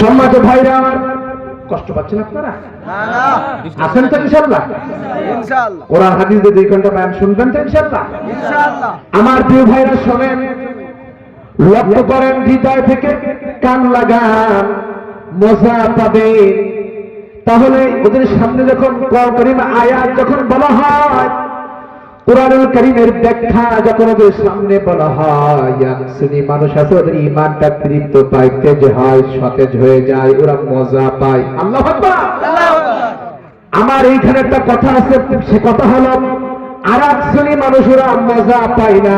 সম্মানিত ভাইরা কষ্ট পাচ্ছেন আপনারা? আছেন তো ইনশাল্লাহ কোরআন হাদিস দিয়ে দুই ঘণ্টা বয়ান শুনবেন তো ইনশাল্লাহ আমার প্রিয় ভাইরা শোনেন লক্ষ্য করেন হৃদয় থেকে কান লাগান মজা পাবে তাহলে ওদের সামনে যখন করিম আয়াত যখন বলা হয় কোরআনুল করিমের ব্যাখ্যা যখন ওদের সামনে বলা হয় শ্রেণি মানুষ আছে, ওদের ইমানটা তৃপ্ত পায়, তেজ হয়, সতেজ হয়ে যায়, ওরা মজা পায়। আল্লাহ আমার এইখানে একটা কথা আছে, সে কথা হলো আর এক শ্রেণি মানুষেরা মজা পায় না।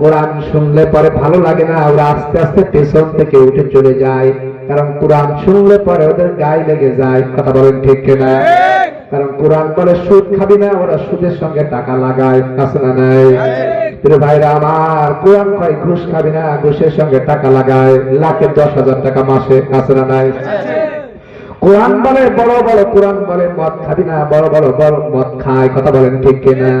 কোরআন শুনলে পরে ভালো লাগে না, ওরা আস্তে আস্তে পেছন থেকে উঠে চলে যায়। কারণ কোরআন শুনলে পরে ওদের গায়ে লেগে যায়, কথা বলেন ঠিক কিনা? কারণ কোরআন বলে, সুদ খাবি না, ওরা সুদের সঙ্গে টাকা লাগায়। আছে না নাই? ভাইরা আমার, কোরআন কয়, ঘুষ খাবি না, ঘুষের সঙ্গে টাকা লাগায়। দশ হাজার টাকা মাসে কোরআন বলে, বড় বড় কোরআন বলে, মদ খাবি না, বড় বড় বড় মদ খায়। কথা বলেন ঠিক কিনা?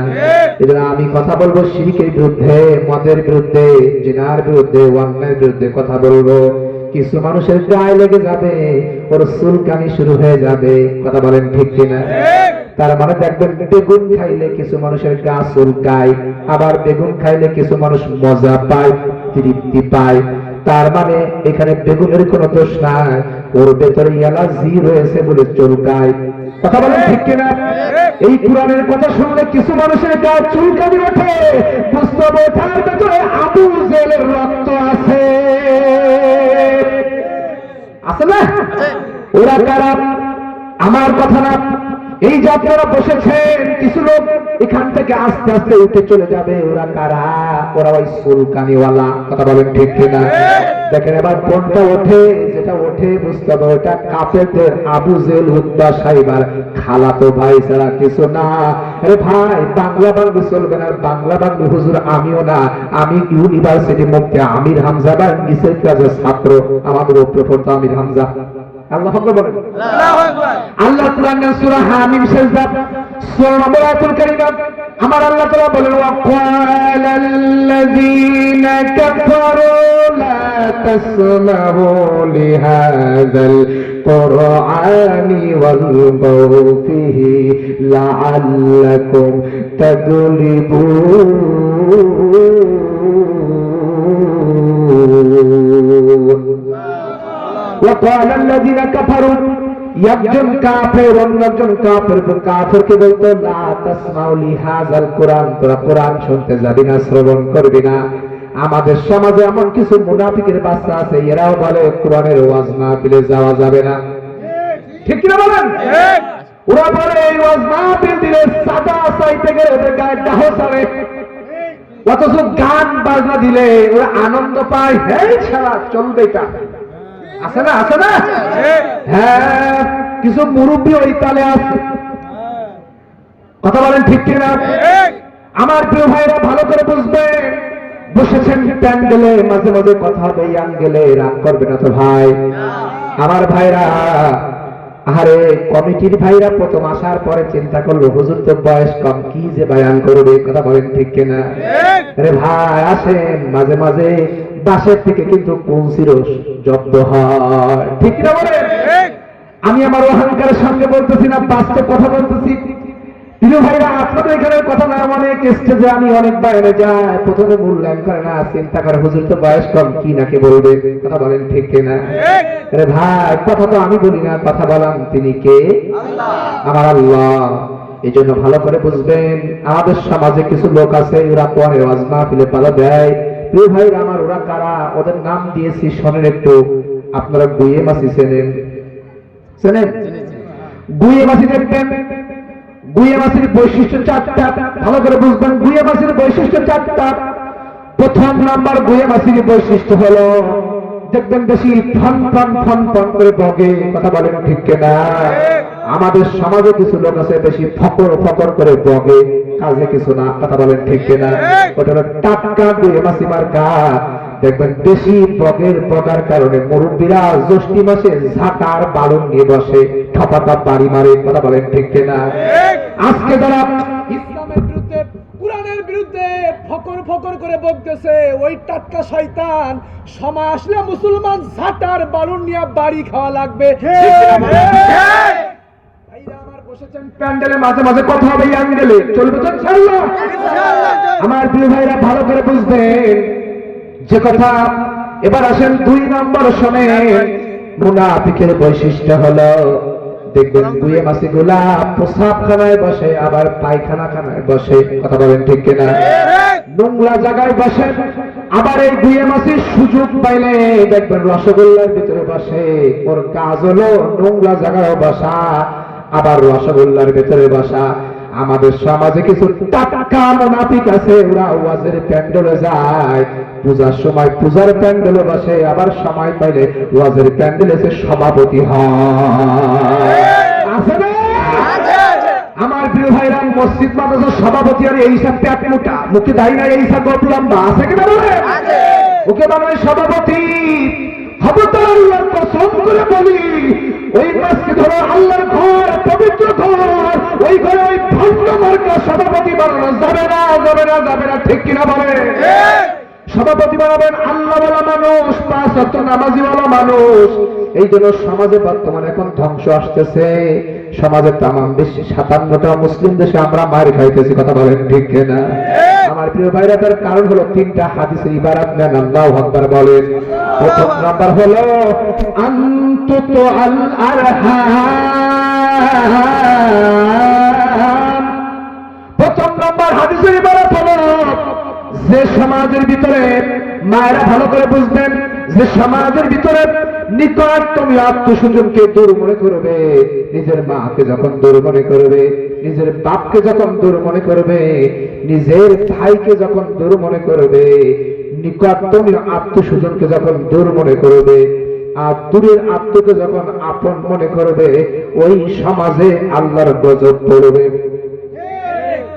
এজন্য আমি কথা বলব শিরিকের বিরুদ্ধে, মদের বিরুদ্ধে, জিনার বিরুদ্ধে অন্যায়ের বিরুদ্ধে কথা বলব। কিছু মানুষের গায়ে লেগে যাবে ওর চুলকানি শুরু হয়ে যাবে। কথা বলেন ঠিক কিনা? তার মানে দেখবেন বেগুন খাইলে কিছু মানুষের গা চুলকায় আবার বেগুন খাইলে কিছু মানুষ মজা পায় তৃপ্তি পায়। তার মানে এখানে বেগুনের কোনো দোষ নাই ওর ভেতরে অ্যালার্জি রয়েছে বলে চুলকায়। কথা বলেন ঠিক কিনা? এই কোরআনের কথা শুনলে কিছু মানুষের গা চুলকানি ওঠে বুঝতে হবে তার ভেতরে আবু জেলের রক্ত আছে। আছে না? ওরা কারা? আমার কথা না এই যে আপনারা বসেছেন, কিছু লোক এখান থেকে আস্তে আস্তে উঠে চলে যাবে। ওরা কারা? ওরা ওই সুলকানিওয়ালা। কথা বলেন ঠিক কিনা? দেখেন, এবার কোনটা ওঠে? যেটা ওঠে, বুঝতে হবে, ওটা কাফেরদের আবু জেল উদ্দা সাইবার। খালাতো ভাই ছাড়া কিছু না। আরে ভাই, বাংলা বাংলা চলবে না। বাংলা বাংলা হুজুর, আমিও না। আমি ইউনিভার্সিটি মুক্তি, আমির হামজা বা নিচের ক্লাসের ছাত্র। আমাদের উপরে পড়তো আমির হামজা। আল্লাহ বলেন। আল্লাহু কোরআন সূরা হামিম সেজদা সূরা নম্বর আয়াতুল কারীমা। আমার আল্লাহ তাআলা বলেন ওয়া ক্বালাল্লাযীনা কাফারু লা তাসমাউ লিহাযাল তাগলিবুন। وقال الذين كفروا একজন কাফের অন্য একজন কাফের কাফেরকে বলতো লা তাসমাউ লিহাযাল কোরআন তোরা কোরআন শুনতে যাবি না শ্রবণ করবি না আমাদের সমাজে এমন কিছু মুনাফিকের বাচ্চা আছে এরাও বলে কোরআনের ওয়াজ মাহফিলে যাওয়া যাবে না ঠিক কিনা বলেন ওরা বলে এই ওয়াজ মাহফিল দিলে সাদা চাইতে গেলে ওদের গায়ে দাহ সারে অথচ গান বাজনা দিলে ওরা আনন্দ পায় হ্যাঁ ছাড়া চলবে এটা আছে না আছে না? হ্যাঁ কিছু মুরব্বী ওই তালে আছে। কথা বলেন ঠিক কিনা? আমার প্রিয় ভাইরা ভালো করে বুঝবেন বসেছেন প্যান্ডেলে মাঝে মাঝে কথা হবে ইয়ান গেলে রাগ করবে না তো ভাই। আমার ভাইরা আরে কমিটির ভাইরা প্রথম আসার পরে চিন্তা করল হুজুর তো বয়স কম কি যে বায়ান করবে কথা বলেন ঠিক কিনা? আরে ভাই আসেন মাঝে মাঝে বাসের থেকে কিন্তু জব্দ হয়। ঠিক কিনা বলেন? আমি আমার অহংকারের সঙ্গে বলতেছি না বাস্তব কথা বলতেছি। প্রিয় ভাইরা আপনাদের এখানে কথা না অনেক স্টেজে আমি অনেক বাইরে যাই প্রথমে মূল্যায়ন করে না চিন্তা করে হুজুর তো বয়স কম কি নাকি বলবে? কথা বলেন ঠিক কিনা? আরে ভাই কথা তো আমি বলি না কথা বলান তিনি কে? আমার আল্লাহ। এই জন্য ভালো করে বুঝবেন আমাদের সমাজে কিছু লোক আছে ওরা পরে ওয়াজ মাহফিলে পালা দেয়। প্রিয় ভাই আমার ওরা কারা? ওদের নাম দিয়েছি, শোনেন একটু। আপনারা গুয়ে মাসি চেনেন? চেনেন? গুয়ে মাসি দেখবেন গুয়ে মাসির বৈশিষ্ট্য চারটা। ভালো করে বুঝবেন, গুয়ে মাসির বৈশিষ্ট্য চারটা। প্রথম নাম্বার গুয়ে মাসির বৈশিষ্ট্য হলো দেখবেন বেশি ফন ফন ফন ফন করে বগে কথা বলেন ঠিক কিনা? আমাদের সমাজে কিছু লোক আছে বেশি ফকর ফকর করে বগে কাজে কিছু না, কথা বলেন ঠিক কিনা? ওটা টাটকা গুয়ে মাসি মার্কা। দেখবেন বেশি বগের বগার কারণে মুরব্বীরা জ্যৈষ্ঠী মাসে ঝাঁটার বালুন নিয়ে বসে ঠপাটা বাড়ি মারে, কথা বলেন ঠিক কিনা? আজকে যারা বিরুদ্ধে ফকর ফকর করে বলতেছে ওই টাটকা শয়তান। সময় আসলে মুসলমান ঝাটার বালুন নিয়ে বাড়ি খাওয়া লাগবে। আমার বসেছেন প্যান্ডেলে মাঝে মাঝে কথা হবে অ্যাঙ্গেলে। চলবে তো আমার প্রিয় ভাইরা ভালো করে বুঝবেন যে কথা এবার আসেন দুই নম্বর শোনেন মুনাফিকের বৈশিষ্ট্য হলো দেখবেন গুয়ে মাসি গুলা প্রসাবখানায় বসে, আবার পায়খানা খানায় বসে, কথা বলেন ঠিক কিনা? নোংরা জায়গায় বসে, আবার এই দুয়ে মাসের সুযোগ পাইলে দেখবেন রসগোল্লার ভিতরে বসে, ওর কাজ হলো নোংরা জায়গায় বসা, আবার রসগোল্লার ভিতরে বসা। আমাদের সমাজে কিছু টাটকা মোনাফিক আছে, ওরা ওয়াজের প্যান্ডেলে যায় পূজার সময় পূজার প্যান্ডেলে বসে আবার সময় পাইলে ওয়াজের প্যান্ডেলে এসে সভাপতি হয়। আমার প্রিয় ভাইরা মসজিদ মাদ্রাসার সভাপতি আর এই সব প্যাট মোটা মুখে দায়ী না এই সব গল্প লম্বা। আছে বলে? ওকে বানায় সভাপতি। হবে তো আল্লাহর কসম করে বলি ওই মসজিদ হলো আল্লাহর ঘর পবিত্র ঘর। ওই ঘরে ওই ভণ্ড মার্কা সভাপতি বানানো যাবে না যাবে না যাবে না। ঠিক কিনা বলে? সভাপতি বানাবেন আল্লাহওয়ালা মানুষ, পাঁচ অর্থ নামাজিওয়ালা মানুষ। এই জন্য সমাজে বর্তমানে এখন ধ্বংস আসতেছে। সমাজে তামাম বেশি সাতান্নটা মুসলিম দেশে আমরা মার খাইতেছি, কথা বলেন ঠিক না আমার প্রিয় ভাইরা, তার কারণ হলো তিনটা হাদিসের ইবারাত নেন, আল্লাহ আকবার বলেন। প্রথম নাম্বার হলো, আন্তত আল আরহাম। প্রথম নম্বর হাদিসের ইবারত হলো যে সমাজের ভিতরে মায়েরা ভালো করে বুঝবেন, যে সমাজের ভিতরে নিকট তুমি আত্মস্বজনকে দূর মনে করবে, নিজের মাকে যখন দূর মনে করবে, নিজের বাপকে যখন দূর মনে করবে, নিজের ভাইকে যখন দূর মনে করবে নিকট তুমি আত্মস্বজনকে যখন দূর মনে করবে, আর দূরের আত্মকে যখন আপন মনে করবে, ওই সমাজে আল্লাহর গজব পড়বে।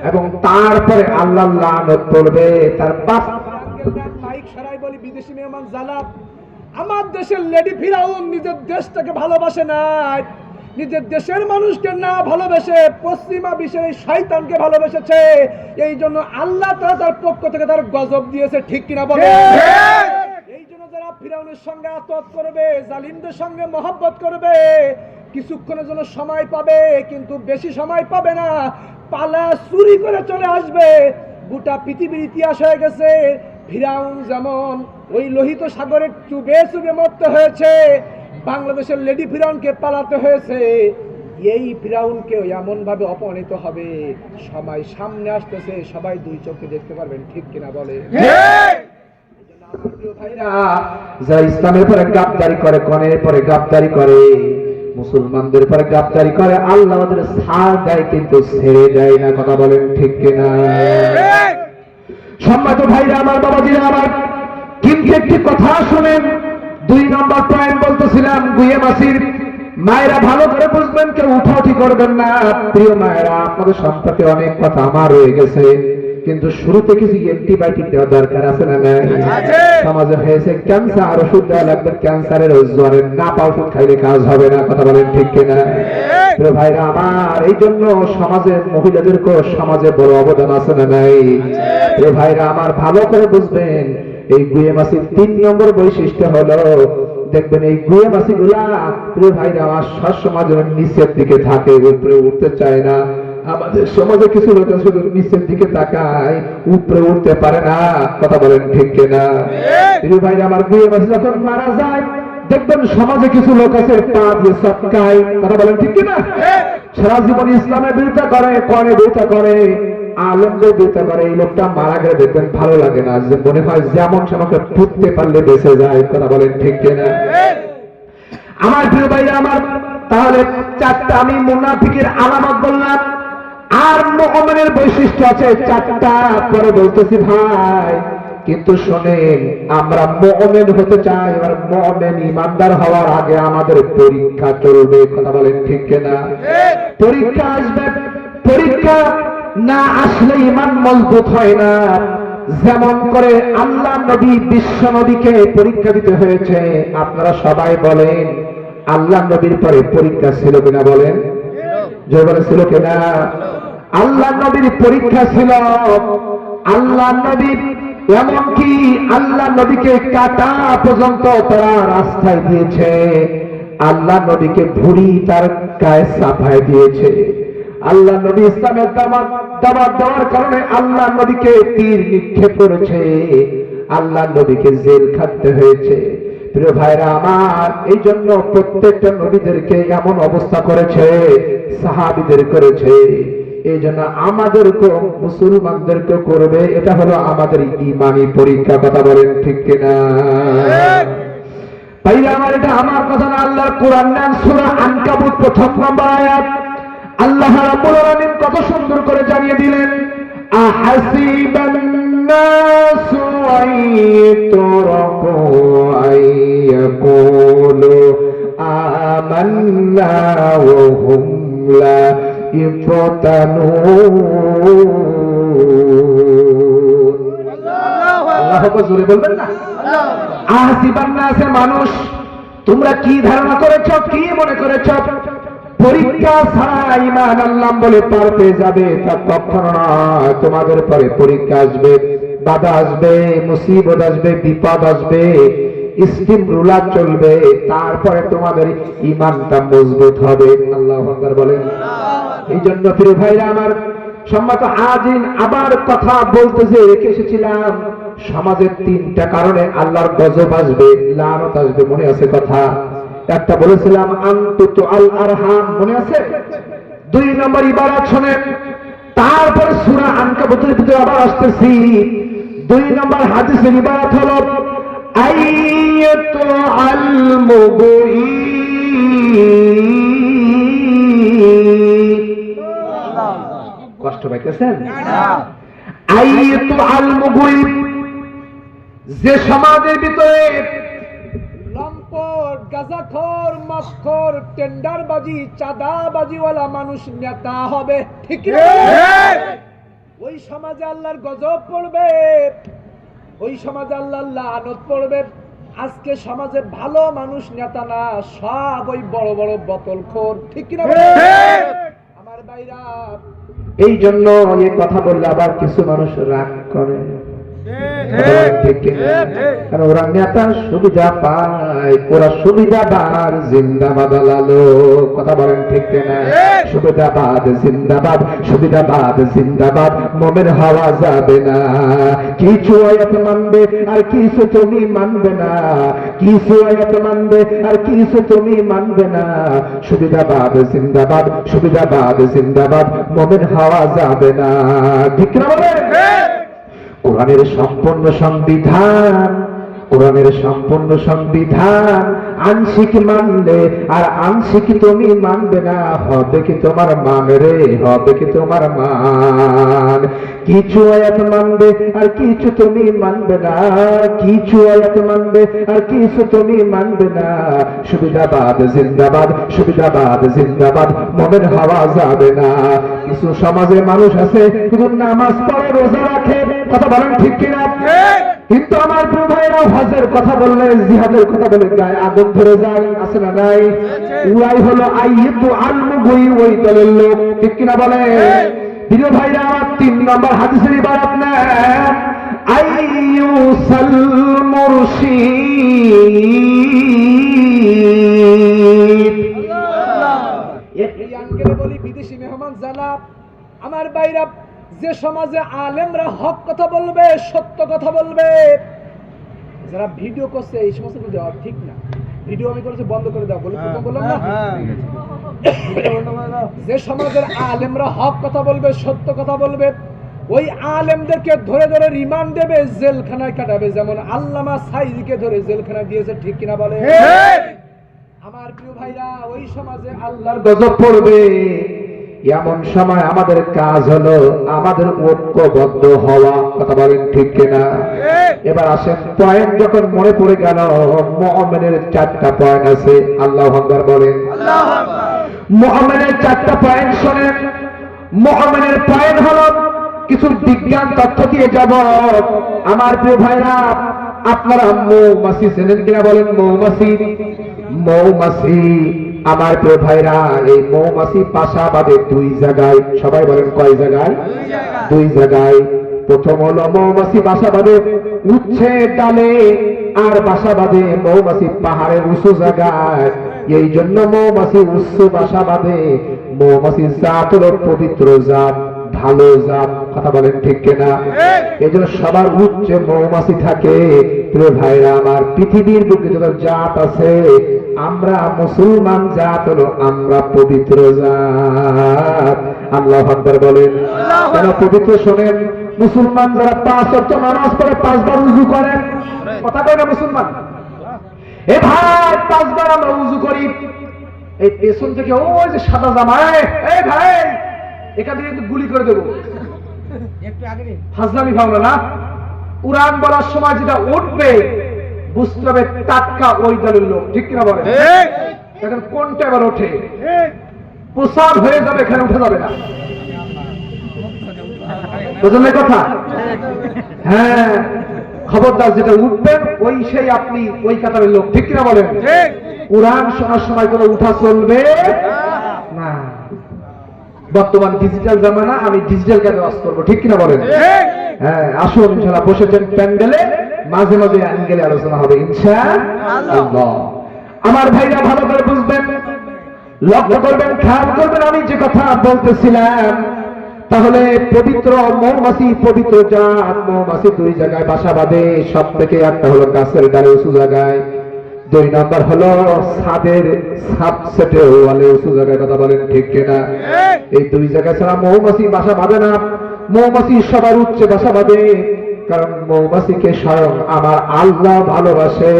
এবং তারপরে আল্লাহ লানত পড়বে তার পাঁচ মাইক সারাই বলি বিদেশি মেহমান জালাপ আমার দেশের লেডি ফিরাউন নিজের দেশটাকে ভালোবাসে না নিজের দেশের মানুষকে না ভালোবেসে পশ্চিমা বিশ্বের এই শয়তানকে ভালোবেসেছে এই জন্য আল্লাহ তাআলা তার পক্ষ থেকে তার গজব দিয়েছে ঠিক কিনা বলে এই জন্য যারা ফিরাউনের সঙ্গে আতত করবে জালিমদের সঙ্গে মহব্বত করবে কিছুক্ষণের জন্য সময় পাবে কিন্তু বেশি সময় পাবে না। পালা চুরি করে চলে আসবে। গোটা পৃথিবীর ইতিহাস হয়ে গেছে। ফিরাউন যেমন ওই লোহিত সাগরে চুবে চুবে মরতে হয়েছে বাংলাদেশের লেডি ফিরাউনকে পালাতে হয়েছে। এই ফিরাউনকে এমন ভাবে অপমানিত হবে। সময় সামনে আসতেছে সবাই দুই চোখে দেখতে পারবেন ঠিক কিনা বলে ভাইরা, যারা ইসলামের পরে গাবদারি করে কনের পরে গাবদারি করে মুসলমানদের পরে গাবদারি করে, আল্লাহ ওদের ছাড় দেয় কিন্তু ছেড়ে দেয় না, কথা বলেন ঠিক কিনা? সম্মানিত ভাইরা, আমার বাবাজিরা, আমার কিন্তু একটি কথা শুনেন। দুই নম্বর পয়েন্ট বলতেছিলাম, গুয়ে মাসির, মায়েরা ভালো করে বুঝবেন, কেউ উঠাউঠি করবেন না। প্রিয় মায়েরা, আপনাদের সম্পর্কে অনেক কথা আমার রয়ে গেছে। কিন্তু শুরুতে কিছু অ্যান্টিবায়োটিক দেওয়া দরকার আছে না নাই? সমাজে হয়েছে ক্যান্সার আর ওষুধ দেওয়া লাগবে ক্যান্সারের জ্বরের না ওষুধ খাইলে কাজ হবে না কথা বলেন ঠিক কিনা? প্রিয় ভাইরা আমার এই জন্য সমাজের মহিলাদেরকেও সমাজে বড় অবদান আছে না নাই? প্রিয় ভাইরা আমার ভালো করে বুঝবেন এই গুয়ে মাসির তিন নম্বর বৈশিষ্ট্য হলো দেখবেন এই গুয়ে মাসি গুলা প্রিয় ভাইরা আমার সব সমাজের নিচের দিকে থাকে উপরে উঠতে চায় না। আমাদের সমাজে কিছু লোক শুধু নিচের দিকে তাকায় উপরে উঠতে পারে না। কথা বলেন ঠিক কিনা? ভাইরা আমার গুয়ে মাসি যখন মারা যায় দেখবেন সমাজে কিছু লোক আছে পা দিয়ে সৎকায় কথা বলেন ঠিক কিনা? সারা জীবন ইসলামের বিরোধিতা করে করে বিরোধিতা করে আলমদের বিরোধিতা করে। এই লোকটা মারা গেলে দেখবেন ভালো লাগে না যে মনে হয় যেমন সেমনকে ফুটতে পারলে বেঁচে যায়। কথা বলেন ঠিক কিনা? আমার প্রিয় ভাইরা আমার তাহলে চারটা আমি মুনাফিকের আলামত বললাম। আর মোহামেনের বৈশিষ্ট্য আছে চারটা, পরে বলতেছি ভাই। কিন্তু শোনেন, আমরা মোমেন হতে চাই, এবার মোমেন ইমানদার হওয়ার আগে আমাদের পরীক্ষা চলবে, কথা বলেন ঠিক কিনা? পরীক্ষা আসবে, পরীক্ষা না আসলে ইমান মজবুত হয় না। যেমন করে আল্লাহ নবী বিশ্ব নবীকে পরীক্ষা দিতে হয়েছে, আপনারা সবাই বলেন, আল্লাহ নবীর পরে পরীক্ষা ছিল কিনা বলেন? বলে ছিল কিনা আল্লাহ নবীর পরীক্ষা ছিল। আল্লাহ নবী এমনকি আল্লাহ নবীকে কাটা পর্যন্ত তারা রাস্তায় দিয়েছে। আল্লাহ নবীকে ভুড়ি তার গায়ে সাফায় দিয়েছে। আল্লাহ নবী ইসলামের দাবাত দাবাত দেওয়ার কারণে আল্লাহ নবীকে তীর নিক্ষেপ করেছে। আল্লাহ নবীকে জেল খাটতে হয়েছে। প্রিয় ভাইরা আমার এই জন্য প্রত্যেকটা নবীদেরকে এমন অবস্থা করেছে সাহাবিদের করেছে। এই জন্য আমাদেরকে মুসলমানদেরকে করবে। এটা হলো আমাদের ইমানি পরীক্ষা কথা বলেন ঠিক কিনা? তাই আমার এটা আমার কথা না আল্লাহর কোরআন নাম সূরা আনকাবুত প্রথম নম্বর আয়াত। আল্লাহ রাব্বুল আলামিন কত সুন্দর করে জানিয়ে দিলেন আহাসিবান নাসু আইয়ুতরাকু ওয়া হুম লা ইফতানুন আল্লাহ জোরে বলবেন না? আহসিবান নাসে মানুষ। তোমরা কি ধারণা করেছ, কি মনে করেছ? পরীক্ষা ছাড়া ইমান আল্লাহ বলে পার যাবে, তা কখনো নয় তোমাদের পরে পরীক্ষা আসবে, বাধা আসবে, মুসিবত আসবে, বিপদ আসবে। স্টিম রুলার চলবে, তারপরে তোমাদের ইমানটা মজবুত হবে। আল্লাহ বলেন। এই জন্য প্রিয় ভাইরা আমার সম্মত আজিন আবার কথা বলতেছে রেখে এসেছিলাম, সমাজের তিনটা কারণে আল্লাহর গজব আসবে, লানত আসবে, মনে আছে কথা? একটা বলেছিলাম আন্তত আল আরহাম, মনে আছে? দুই নম্বর ইবারত শোনেন, তারপরে সুরা আনকাবুতের ভিতরে আবার আসতেছি। দুই নম্বর হাদিসের ইবারত হলো আইয়াতু আল কষ্ট পাইতেছেন? আল মুগী যে সমাজের ভিতরে লম্পট গাজাখর মাফখর টেন্ডারবাজি চাঁদাবাজিওয়ালা মানুষ নেতা হবে ঠিক? ওই সমাজে আল্লাহর গজব পড়বে। ওই সমাজে আল্লাহ লানত পড়বে। আজকে সমাজে ভালো মানুষ নেতা না সব ওই বড় বড় বোতল খোর ঠিক কিনা? আমার বাইরা এই জন্য আমি কথা বললে আবার কিছু মানুষ রাগ করে। কিনা? কারণ ওরা নেতা সুবিধা পায় ওরা সুবিধাবাদ জিন্দাবাদ কথা বলেন ঠিক কিনা? সুবিধাবাদ জিন্দাবাদ। সুবিধাবাদ জিন্দাবাদ। মমের হওয়া যাবে না। কিছু আয়াত মানবে আর কিছু তুমি মানবে না। কিছু আয়াত মানবে আর কিছু তুমি মানবে না। সুবিধাবাদ জিন্দাবাদ। সুবিধাবাদ জিন্দাবাদ। মমের হওয়া যাবে না। ঠিক না বলেন? কোরআনের সম্পূর্ণ সংবিধান, কোরআনের সম্পূর্ণ সংবিধান আংশিক মানলে আর আংশিক তুমি মানবে না, হবে কি তোমার মান রে, হবে কি তোমার মান? কিছু আয়াত মানবে আর কিছু তুমি মানবে না, কিছু আয়াত মানবে আর কিছু তুমি মানবে না। সুবিধাবাদ, জিন্দাবাদ সুবিধাবাদ, জিন্দাবাদ, মনের হওয়া যাবে না। কিছু সমাজে মানুষ আছে শুধু নামাজ পড়ে, রোজা রাখে কথা বলেন ঠিক কিনা? কিন্তু আমার প্রিয় ভাইরা হজের কথা বললে, জিহাদের কথা বলে গায়ে আগুন ধরে যায়, আছে না নাই? উড়াই হলো আইয়িতু আলমুগুই ওই দলের লোক, ঠিক কিনা বলে প্রিয় ভাইরা, আমার তিন নম্বর হাদিসের ইবারত নেন। আইয়ুসাল মুরশিদ। এই আঙ্কেলে বলি, বিদেশি মেহমান জানা আমার বাইরা যে সমাজে আলেমরা হক কথা বলবে সত্য কথা বলবে। যারা ভিডিও করছে এই সমস্ত ভিডিও ঠিক না। ভিডিও আমি করেছি বন্ধ করে দাও। বলে প্রথম বললাম না? যে সমাজের আলেমরা হক কথা বলবে সত্য কথা বলবে ওই আলেমদেরকে ধরে ধরে রিমান্ড দেবে জেলখানায় কাটাবে। যেমন আল্লামা সাইদিকে ধরে জেলখানায় দিয়েছে ঠিক কিনা বলে? আমার প্রিয় ভাইরা ওই সমাজে আল্লাহর গজব পড়বে। এমন সময় আমাদের কাজ হলো আমাদের ঐক্যবদ্ধ হওয়া। কথা বলেন ঠিক কিনা? এবার আসেন পয়েন্ট যখন মনে পড়ে গেল মোহাম্মদের চারটা পয়েন্ট আছে। আল্লাহ আকবার বলেন। মোহাম্মদের চারটা পয়েন্ট শোনেন। মোহাম্মদের পয়েন্ট হলো কিছু বিজ্ঞান তথ্য দিয়ে যাব। আমার প্রিয় ভাইরা আপনারা মৌমাছি চেনেন কিনা বলেন? মৌমাছি। মৌমাছি। আমার প্রিয় ভাইরা এই মৌমাছি পাশা বাদে দুই জায়গায় সবাই বলেন কয় জায়গায়? দুই জায়গায়। প্রথম হলো মৌমাছি বাসা বাঁধে উচ্ছে ডালে আর বাসা বাঁধে মৌমাছি পাহাড়ের উঁচু জায়গায়। এই জন্য মৌমাছি উচ্চ বাসা বাঁধে মৌমাছি জাত হলো পবিত্র জাত। ভালো জাত কথা বলেন ঠিক কিনা? এই জন্য সবার উচ্চে মৌমাছি থাকে। প্রিয় ভাইরা আমার পৃথিবীর বুকে যত জাত আছে আমরা মুসলমান জাত হলো আমরা পবিত্র জাত। আল্লাহ আকবার বলেন। কেন পবিত্র শোনেন? মুসলমান যারা পাঁচ অর্থ নামাজ পড়ে পাঁচবার উজু করেন। কথা কয় না মুসলমান? এ ভাই পাঁচবার আমরা উজু করি। এই পেছন থেকে ওই যে সাদা জামায় এই ভাই। এখান থেকে গুলি করে দেবো। হাজলামি ভাবলো না? উড়ান বলার সময় যেটা উঠবে বুঝতে হবে টাটকা ওই দলের লোক ঠিক কিনা বলে এখন কোনটা এবার ওঠে। প্রসাদ হয়ে যাবে এখানে উঠে যাবে না। বুঝলেন কথা? হ্যাঁ খবরদার যেটা উঠবেন ওই সেই আপনি ওই কাতারের লোক ঠিক কিনা বলেন? কোরআন শোনার সময় কোনো উঠা চলবে? না বর্তমান ডিজিটাল জামানা আমি ডিজিটাল কাজে ওয়াজ করব? ঠিক কিনা বলেন? হ্যাঁ আসুন ইনশাআল্লাহ বসেছেন প্যান্ডেলে মাঝে মাঝে অ্যাঙ্গেলে আলোচনা হবে ইনশা আমার ভাইরা ভালো করে বুঝবেন লক্ষ্য করবেন খেয়াল করবেন আমি যে কথা বলতেছিলাম তাহলে পবিত্র মৌমাছি পবিত্র জাত মৌমাছি দুই জায়গায় বাসা বাঁধে সব থেকে একটা হলো গাছের ডালে উঁচু জায়গায় দুই নাম্বার হলো ছাদের সাপ সেটে ওয়ালে উঁচু জায়গায় কথা বলেন ঠিক কিনা? এই দুই ছাড়া মৌমাছি বাসা বাঁধে না। মৌমাছি সবার উচ্চে বাসা বাঁধে কারণ মৌমাছিকে স্বয়ং আমার আল্লাহ ভালোবাসে।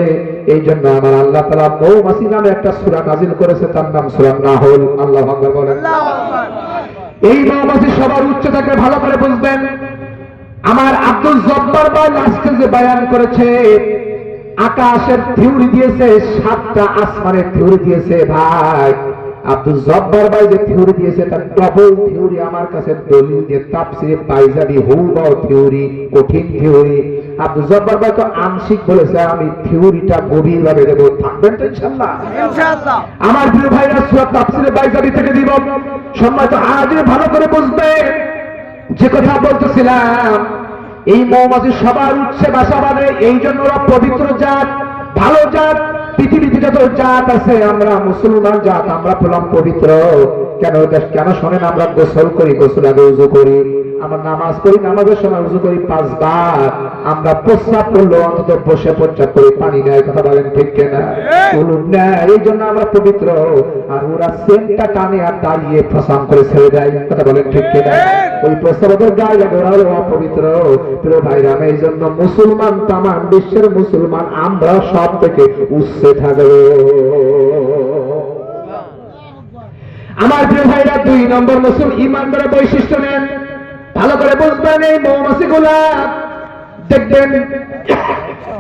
এই জন্য আমার আল্লাহ তালা মৌমাছি নামে একটা সুরা নাজিল করেছে তার নাম সুরা না হল আল্লাহ আকবার বলেন। এই মৌমাছি সবার উচ্চতাকে ভালো করে বুঝবেন। আমার আব্দুল জব্বার ভাই আজকে যে বায়ান করেছে আকাশের থিউরি দিয়েছে সাতটা আসমানের থিউরি দিয়েছে ভাই। আব্দুল জব্বার ভাই যে থিউরি দিয়েছে তার ডবল থিউরি আমার কাছে দলিল দিয়ে তাপসিরে পাইজাবি হুলবাও থিউরি কঠিন থিউরি আব্দুল জব্বার ভাই তো আংশিক বলেছে আমি থিউরিটা গভীর ভাবে দেবো। থাকবেন তো ইনশাল্লাহ আমার প্রিয় ভাইরা সুরাত তাফসিরে বাইজারি থেকে দিব। সম্মানিত আজ ভালো করে বুঝবে। যে কথা বলতেছিলাম এই মৌমাছি সবার উচ্ছে বাসা বাঁধে, এই জন্য ওরা পবিত্র জাত, ভালো জাত পৃথিবীতে যত জাত আছে, আমরা মুসলমান জাত, আমরা পেলাম পবিত্র। কেন কেন শোনেন, আমরা গোসল করি, গোসল আগে উজু করি। আমরা নামাজ পড়ি নামাজের সময় উজু করি পাঁচবার। আমরা প্রস্রাব করল অন্তত বসে প্রস্রাব করি পানি নেয় কথা বলেন ঠিক কেনা? উলুম নেয় এই জন্য আমরা পবিত্র। আর ওরা সেন্টটা টানে আর দাঁড়িয়ে ফসাম করে ছেড়ে দেয়। কথা বলেন ঠিক কেনা? ওই প্রস্তাবের গায়ে লাগে ওরা হলো অপবিত্র। প্রিয় ভাইরা এই জন্য মুসলমান তামাম বিশ্বের মুসলমান আমরা সব থেকে উৎসে থাকব। আমার প্রিয় ভাইরা দুই নম্বর মুসলিম ইমানদারের বৈশিষ্ট্য নেন। ভালো করে বুঝবেন এই মৌমাছি গুলা। দেখবেন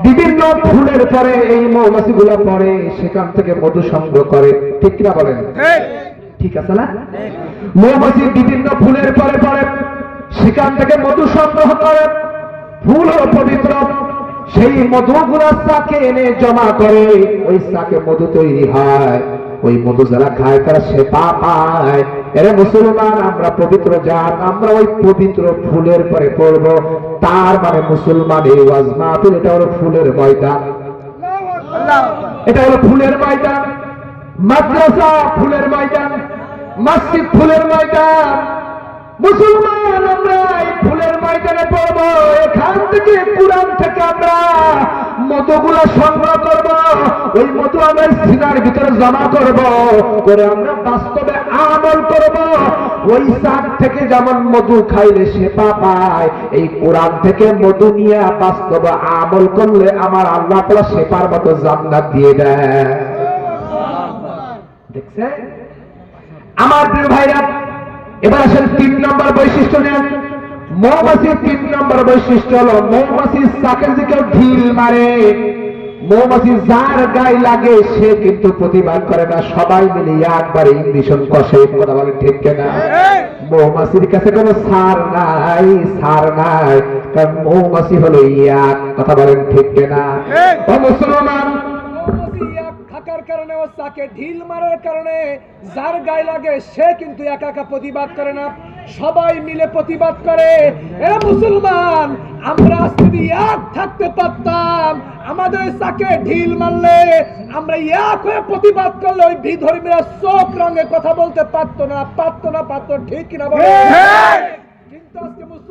বিভিন্ন ফুলের পরে এই মৌমাছি গুলা পরে সেখান থেকে মধু সংগ্রহ করে। ঠিক কিনা বলেন? ঠিক আছে না? মৌমাছি বিভিন্ন ফুলের পরে পরে সেখান থেকে মধু সংগ্রহ করে। ফুল পবিত্র। সেই মধুগুলা চাকে এনে জমা করে ওই চাকে মধু তৈরি হয়। ওই মধু যারা খায়, তারা সেপা পায়। এরে মুসলমান, আমরা পবিত্র জাত, আমরা ওই পবিত্র ফুলের পরে পড়ব। তার মানে মুসলমান এই ওয়াজ মাহফিল, এটা হলো ফুলের ময়দান। এটা হলো ফুলের ময়দান। মাদ্রাসা ফুলের ময়দান। মসজিদ ফুলের ময়দান। মুসলমান, আমরা এই ফুলের ময়দানে পড়ব এখান থেকে কোরআন থেকে আমরা মধুগুলো সংগ্রহ করব। ওই মধু আমরা সিনার ভিতরে জমা করব। করে আমরা বাস্তবে আমল করব। ওই শাক থেকে যেমন মধু খাইলে সেপা পায়, এই কোরআন থেকে মধু নিয়ে বাস্তবে আমল করলে আমার আল্লাহ তালা সেপার মতো জান্নাত দিয়ে দেয় দেখছে আমার প্রিয় ভাইরা, এবার আসেন তিন নম্বর বৈশিষ্ট্য নেন মৌমাছির তিন নম্বর বৈশিষ্ট্য হলো মৌমাছির চাকের দিকে ঢিল মারে। মৌমাছি যার গায়ে লাগে সে কিন্তু প্রতিবাদ করে না। সবাই মিলে একবারে ইংলিশন কষে কথা বলে ঠিক কেনা? মৌমাছির কাছে কোনো সার নাই সার নাই। কারণ মৌমাছি হলো ইয়াক কথা বলেন ঠিক কেনা? ও মুসলমান মৌমাছি থাকার কারণে ও তাকে ঢিল মারার কারণে যার গায়ে লাগে সে কিন্তু একা একা প্রতিবাদ করে না। সবাই মিলে প্রতিবাদ করে এরা মুসলমান আমরা আজকে যদি এক থাকতে পারতাম আমাদের চাকে ঢিল মারলে আমরা এক হয়ে প্রতিবাদ করলে ওই বিধর্মীরা চোখ রঙে কথা বলতে পারতো না পারতো না পারতো ঠিক কিনা বলে? কিন্তু আজকে মুসলমান